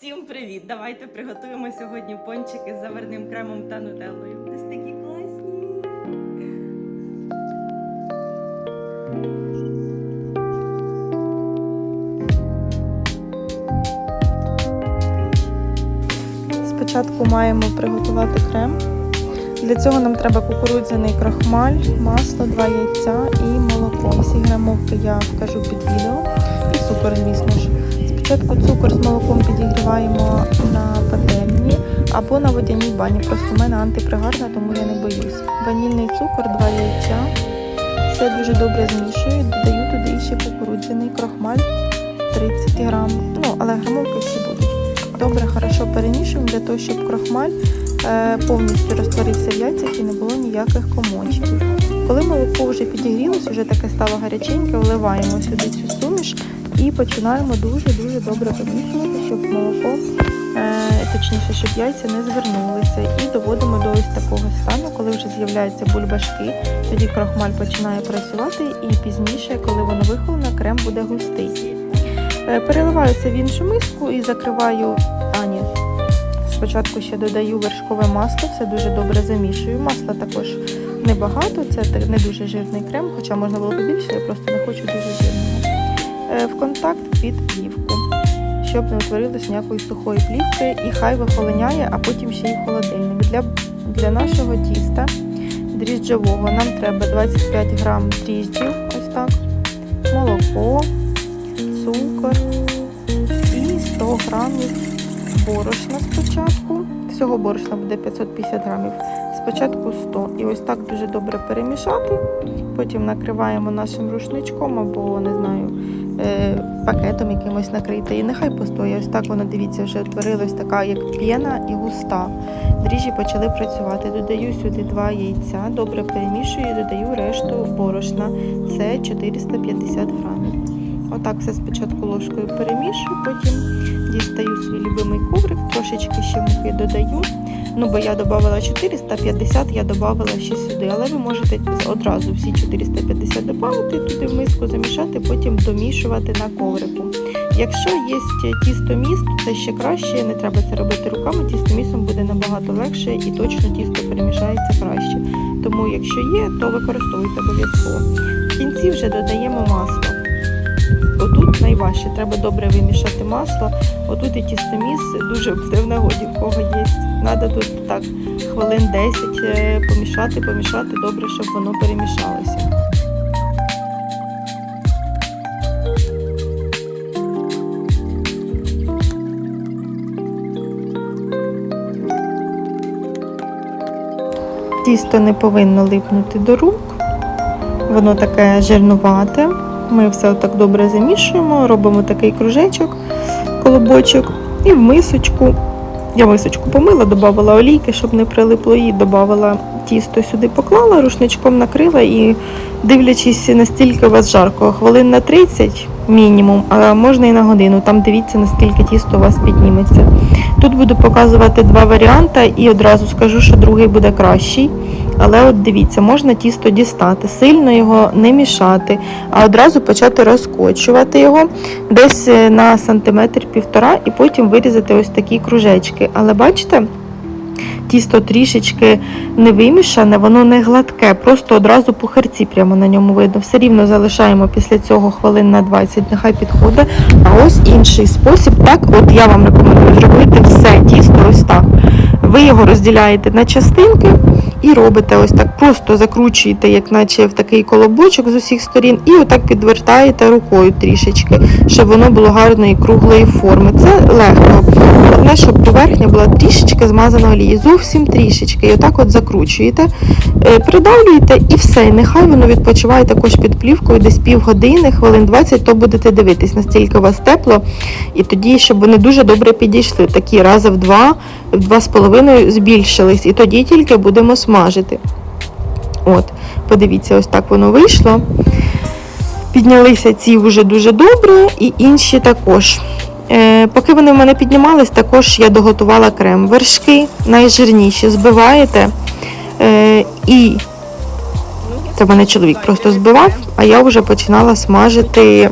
Всім привіт! Давайте приготуємо сьогодні пончики з заварним кремом та нутеллою. Ось такі класні. Спочатку маємо приготувати крем. Для цього нам треба кукурудзяний крахмаль, масло, 2 яйця і молоко. Всі грамовки я вкажу під відео. І цукор, звісно ж. Спочатку цукор з молоком підігріваємо на пательні або на водяній бані. Просто в мене антипригарна, тому я не боюсь. Ванільний цукор, 2 яйця. Все дуже добре змішую. Додаю туди ще кукурудзяний крахмаль 30 грам. Ну, але грамовки всі будуть. Добре, хорошо перемішуємо для того, щоб крахмаль е, повністю розтворився в яйцях і не було ніяких комочків. Коли молоко вже підігрілося, вже таке стало гаряченьке, вливаємо сюди цю суміш і починаємо дуже-дуже добре помішувати, щоб молоко, е, точніше, щоб яйця не звернулися. І доводимо до ось такого стану, коли вже з'являються бульбашки, тоді крахмаль починає працювати і пізніше, коли воно вихолоне, крем буде густий. Е, Переливаю це в іншу миску і закриваю. А, ні. Спочатку ще додаю вершкове масло, все дуже добре замішую. Масла також небагато, це не дуже жирний крем, хоча можна було побільше, я просто не хочу дуже жирного. Е, В контакт під плівку, щоб не утворилось ніякої сухої плівки, і хай вихолоняє, а потім ще й в холодильник. Для, для нашого тіста дріжджового нам треба 25 грам дріжджів, ось так, молоко, цукор і 100 грамів борошна спочатку. Всього борошна буде 550 грамів. Спочатку 100. І ось так дуже добре перемішати. Потім накриваємо нашим рушничком або не знаю, пакетом якимось накрити. І нехай постоє. Ось так воно дивіться, вже утворилась така як п'єна і густа. Дріжджі почали працювати. Додаю сюди два яйця, добре перемішую додаю решту борошна. Це 450 грамів. Отак все спочатку ложкою перемішую, потім дістаю свій любимий коврик, трошечки ще муки додаю. Ну, бо я додавала 450, я додавала ще сюди. Але ви можете одразу всі 450 додати туди в миску, замішати, потім домішувати на коврику. Якщо є тістоміс, то це ще краще, не треба це робити руками. Тістомісом буде набагато легше і точно тісто перемішається краще. Тому, якщо є, то використовуйте обов'язково. В кінці вже додаємо масло. Отут найважче, треба добре вимішати масло. Отут і тістоміс дуже буде в нагоді, в кого є. Треба тут так хвилин 10 е, помішати, помішати добре, щоб воно перемішалося. Тісто не повинно липнути до рук, воно таке жирнувате. Ми все так добре замішуємо, робимо такий кружечок, колобочок і в мисочку. Я мисочку помила, додавала олійки, щоб не прилипло її, додавала тісто сюди, поклала, рушничком накрила і дивлячись, настільки у вас жарко, хвилин на 30 мінімум, а можна і на годину. Там дивіться, наскільки тісто у вас підніметься. Тут буду показувати два варіанти і одразу скажу, що другий буде кращий. Але от дивіться, можна тісто дістати, сильно його не мішати, а одразу почати розкочувати його десь е, на сантиметр півтора і потім вирізати ось такі кружечки. Але бачите, тісто трішечки не вимішане, воно не гладке, просто одразу пухарці прямо на ньому видно. Все рівно залишаємо після цього хвилин на 20, нехай підходить. А ось інший спосіб, так, от я вам рекомендую зробити все тісто ось так. Ви його розділяєте на частинки і робите ось так. Просто закручуєте, як наче в такий колобочок з усіх сторін, і отак підвертаєте рукою трішечки, щоб воно було гарної круглої форми. Це легко. Головне, щоб поверхня була трішечки змазана олією, зовсім трішечки. І отак от закручуєте, е, придавлюєте і все. Нехай воно відпочиває також під плівкою десь півгодини, хвилин 20, то будете дивитись, настільки у вас тепло. І тоді, щоб вони дуже добре підійшли. Такі рази в два, в два з половиною збільшились. І тоді тільки будемо смажити. От, подивіться, ось так воно вийшло. Піднялися ці вже дуже добре, і інші також. Е, поки вони в мене піднімались, також я доготувала крем. Вершки найжирніші збиваєте. Е, і це мене чоловік просто збивав, а я вже починала смажити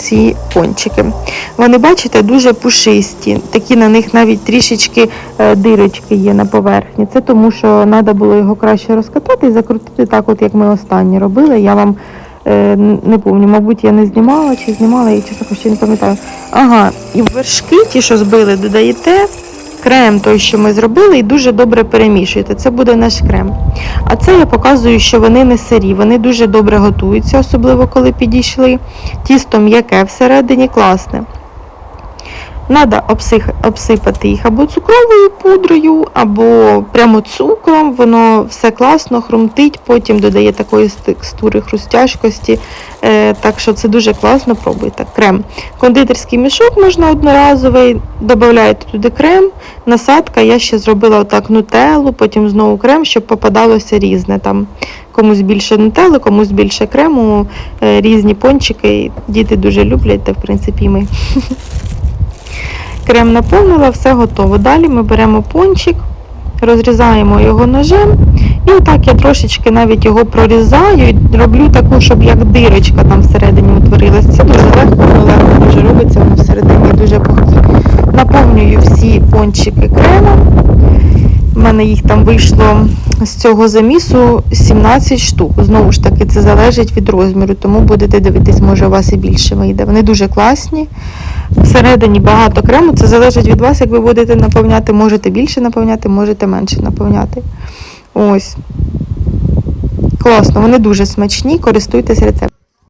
ці пончики. Вони, бачите, дуже пушисті. Такі на них навіть трішечки е, дирочки є на поверхні. Це тому, що треба було його краще розкатати і закрутити так, от як ми останні робили. Я вам е, не пам'ятаю, мабуть, я не знімала чи знімала, я чесно ще не пам'ятаю. Ага, і вершки, ті, що збили, додаєте крем, той, що ми зробили, і дуже добре перемішуєте. Це буде наш крем. А це я показую, що вони не сирі, вони дуже добре готуються, особливо коли підійшли. Тісто м'яке всередині класне. Треба обсипати їх або цукровою пудрою, або прямо цукром. Воно все класно хрумтить, потім додає такої текстури хрустяшкості. Е, так що це дуже класно, пробуйте. Крем. Кондитерський мішок можна одноразовий, додаєте туди крем, насадка. Я ще зробила отак нутеллу, потім знову крем, щоб попадалося різне. Там комусь більше нутелли, комусь більше крему, е, різні пончики. Діти дуже люблять, та в принципі ми. Крем наповнила, все готово. Далі ми беремо пончик, розрізаємо його ножем. І отак я трошечки навіть його прорізаю і роблю таку, щоб як дирочка там всередині утворилась. Це дуже легко, воно легко дуже робиться, воно всередині дуже пухкі. Наповнюю всі пончики кремом. У мене їх там вийшло з цього замісу 17 штук. Знову ж таки, це залежить від розміру, тому будете дивитись, може у вас і більше вийде. Вони дуже класні. Всередині багато крему, це залежить від вас, як ви будете наповняти, можете більше наповняти, можете менше наповняти. Ось. Класно, вони дуже смачні, користуйтесь рецептом.